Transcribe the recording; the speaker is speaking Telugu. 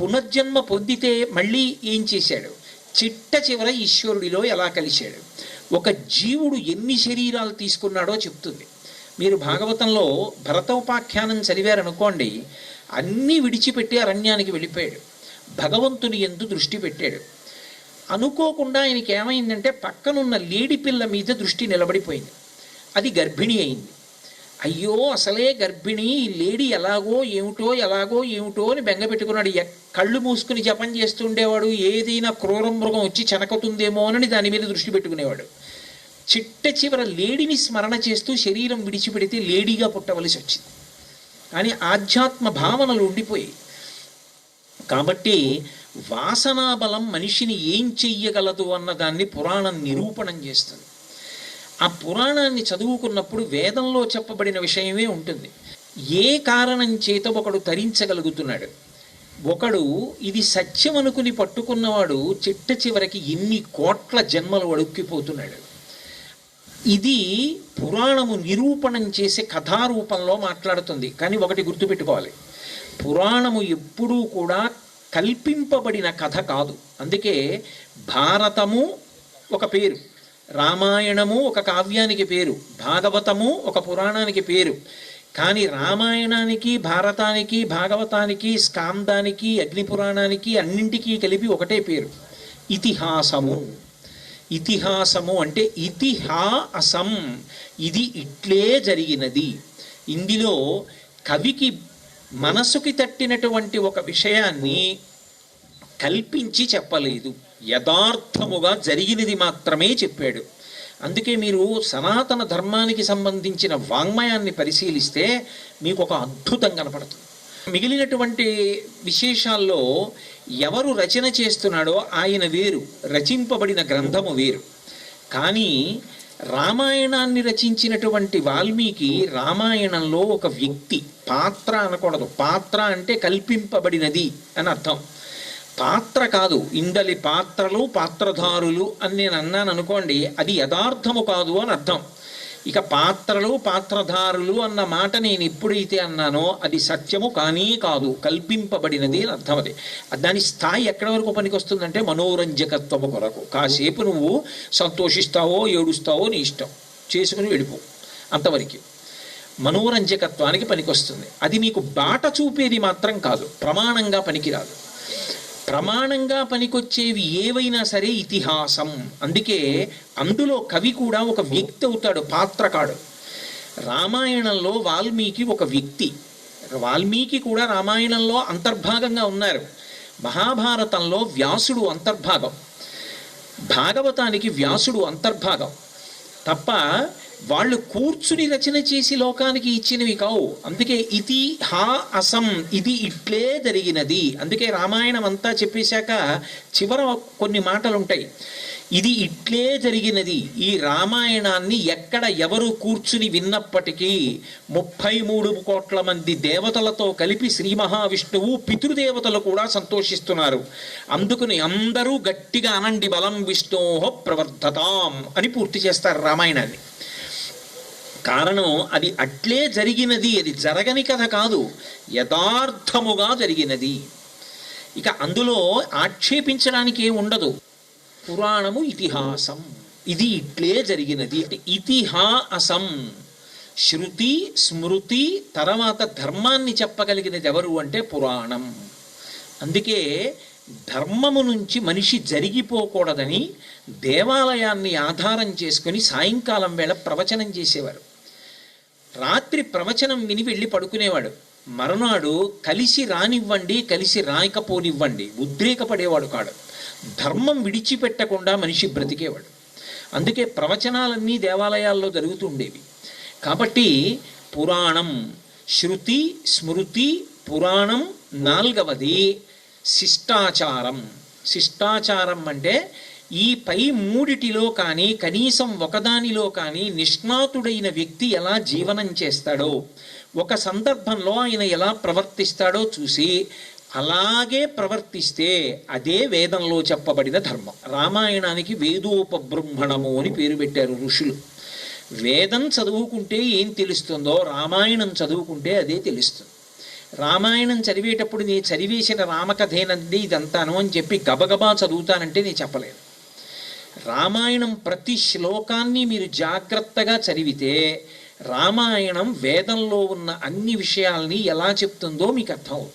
పునర్జన్మ పొందితే మళ్ళీ ఏం చేశాడు? చిట్ట చివర ఈశ్వరుడిలో ఎలా కలిశాడు? ఒక జీవుడు ఎన్ని శరీరాలు తీసుకున్నాడో చెప్తుంది. మీరు భాగవతంలో భరతోపాఖ్యానం చదివారనుకోండి అన్నీ విడిచిపెట్టి అరణ్యానికి వెళ్ళిపోయాడు. భగవంతుని ఎందు దృష్టి పెట్టాడు. అనుకోకుండా ఆయనకి ఏమైందంటే పక్కనున్న లేడి పిల్ల మీద దృష్టి నిలబడిపోయింది. అది గర్భిణి అయింది. అయ్యో అసలే గర్భిణి ఈ లేడీ ఎలాగో ఏమిటో ఎలాగో ఏమిటో అని బెంగపెట్టుకున్నాడు కళ్ళు మూసుకుని జపం చేస్తుండేవాడు ఏదైనా క్రూర మృగం వచ్చి చెనకుతుందేమో అని దాని మీద దృష్టి పెట్టుకునేవాడు. చిట్ట చివర లేడిని స్మరణ చేస్తూ శరీరం విడిచిపెడితే లేడీగా పుట్టవలసి వచ్చింది. కానీ ఆధ్యాత్మ భావనలు ఉండిపోయాయి. కాబట్టి వాసనా బలం మనిషిని ఏం చెయ్యగలదు అన్న దాన్ని పురాణం నిరూపణం చేస్తుంది. ఆ పురాణాన్ని చదువుకున్నప్పుడు వేదంలో చెప్పబడిన విషయమే ఉంటుంది. ఏ కారణం చేత ఒకడు తరించగలుగుతున్నాడు? ఒకడు ఇది సత్యం అనుకుని పట్టుకున్నవాడు చిట్ట చివరికి ఎన్ని కోట్ల జన్మలు అడుక్కిపోతున్నాడు. ఇది పురాణము నిరూపణం చేసే కథారూపంలో మాట్లాడుతుంది. కానీ ఒకటి గుర్తుపెట్టుకోవాలి. పురాణము ఎప్పుడూ కూడా కల్పింపబడిన కథ కాదు. అందుకే భారతము ఒక పేరు. రామాయణము ఒక కావ్యానికి పేరు భాగవతము ఒక పురాణానికి పేరు. కానీ రామాయణానికి భారతానికి భాగవతానికి స్కాందానికి అగ్నిపురాణానికి అన్నింటికీ కలిపి ఒకటే పేరు ఇతిహాసము. ఇతిహాసము అంటే ఇతిహాసం. ఇది ఇట్లే జరిగినది. ఇందులో కవికి మనసుకి తట్టినటువంటి ఒక విషయాన్ని కల్పించి చెప్పలేదు. యథార్థముగా జరిగినది మాత్రమే చెప్పాడు. అందుకే మీరు సనాతన ధర్మానికి సంబంధించిన వాంగ్మయాన్ని పరిశీలిస్తే మీకు ఒక అద్భుతం కనపడుతుంది. మిగిలినటువంటి విశేషాల్లో ఎవరు రచన చేస్తున్నాడో ఆయన వేరు రచింపబడిన గ్రంథము వేరు. కానీ రామాయణాన్ని రచించినటువంటి వాల్మీకి రామాయణంలో ఒక వ్యక్తి పాత్ర అనకూడదు. పాత్ర అంటే కల్పింపబడినది అని అర్థం. పాత్ర కాదు ఇందలి పాత్రలు పాత్రధారులు అని నేను అన్నాను అనుకోండి అది యథార్థము కాదు అని అర్థం. ఇక పాత్రలు పాత్రధారులు అన్న మాట నేను ఎప్పుడైతే అన్నానో అది సత్యము కానీ కాదు కల్పింపబడినది అని అర్థం అది. దాని స్థాయి ఎక్కడి వరకు పనికొస్తుందంటే మనోరంజకత్వము కొరకు. కాసేపు నువ్వు సంతోషిస్తావో ఏడుస్తావో నీ ఇష్టం. చేసుకుని వెళ్ళిపో అంతవరకు. మనోరంజకత్వానికి పనికొస్తుంది. అది మీకు బాట చూపేది మాత్రం కాదు ప్రమాణంగా పనికిరాదు. ప్రమాణంగా పనికొచ్చేవి ఏవైనా సరే ఇతిహాసం. అందుకే అందులో కవి కూడా ఒక వ్యక్తి అవుతాడు పాత్రకాడు. రామాయణంలో వాల్మీకి ఒక వ్యక్తి. వాల్మీకి కూడా రామాయణంలో అంతర్భాగంగా ఉన్నారు. మహాభారతంలో వ్యాసుడు అంతర్భాగం. భాగవతానికి వ్యాసుడు అంతర్భాగం. తప్ప వాళ్ళు కూర్చుని రచన చేసి లోకానికి ఇచ్చినవి కావు. అందుకే ఇది హా అసం ఇది ఇట్లే జరిగినది. అందుకే రామాయణం అంతా చెప్పేశాక చివర కొన్ని మాటలు ఉంటాయి ఇది ఇట్లే జరిగినది. ఈ రామాయణాన్ని ఎక్కడ ఎవరు కూర్చుని విన్నప్పటికీ ముప్పై మూడు కోట్ల మంది దేవతలతో కలిపి శ్రీ మహావిష్ణువు పితృదేవతలు కూడా సంతోషిస్తున్నారు. అందుకని అందరూ గట్టిగా అనండి బలం విష్ణోహ ప్రవర్ధతాం అని పూర్తి చేస్తారు రామాయణాన్ని. కారణం అది అట్లే జరిగినది అది జరగని కథ కాదు యథార్థముగా జరిగినది. ఇక అందులో ఆక్షేపించడానికి ఏమి ఉండదు పురాణము ఇతిహాసం. ఇది ఇట్లే జరిగినది. ఇతిహాసం. శృతి స్మృతి తర్వాత ధర్మాన్ని చెప్పగలిగినది ఎవరు అంటే పురాణం. అందుకే ధర్మము నుంచి మనిషి జరిగిపోకూడదని దేవాలయాన్ని ఆధారం చేసుకుని సాయంకాలం వేళ ప్రవచనం చేసేవారు. రాత్రి ప్రవచనం విని వెళ్ళి పడుకునేవాడు. మరునాడు కలిసి రానివ్వండి కలిసి రాయకపోనివ్వండి ఉద్రేకపడేవాడు కాడు. ధర్మం విడిచిపెట్టకుండా మనిషి బ్రతికేవాడు. అందుకే ప్రవచనాలన్నీ దేవాలయాల్లో జరుగుతుండేవి. కాబట్టి పురాణం శృతి స్మృతి పురాణం నాల్గవది శిష్టాచారం. శిష్టాచారం అంటే ఈ పై మూడిటిలో కానీ కనీసం ఒకదానిలో కానీ నిష్ణాతుడైన వ్యక్తి ఎలా జీవనం చేస్తాడో ఒక సందర్భంలో ఆయన ఎలా ప్రవర్తిస్తాడో చూసి అలాగే ప్రవర్తిస్తే అదే వేదంలో చెప్పబడిన ధర్మం. రామాయణానికి వేదోపబ్రహ్మణము అని పేరు పెట్టారు ఋషులు. వేదం చదువుకుంటే ఏం తెలుస్తుందో రామాయణం చదువుకుంటే అదే తెలుస్తుంది. రామాయణం చదివేటప్పుడు నీ చదివేసిన రామకథేనంది ఇదంతాను అని చెప్పి గబగబా చదువుతానంటే నేను చెప్పలేను. రామాయణం ప్రతి శ్లోకాన్ని మీరు జాగ్రత్తగా చదివితే రామాయణం వేదంలో ఉన్న అన్ని విషయాల్ని ఎలా చెప్తుందో మీకు అర్థం అవుతుంది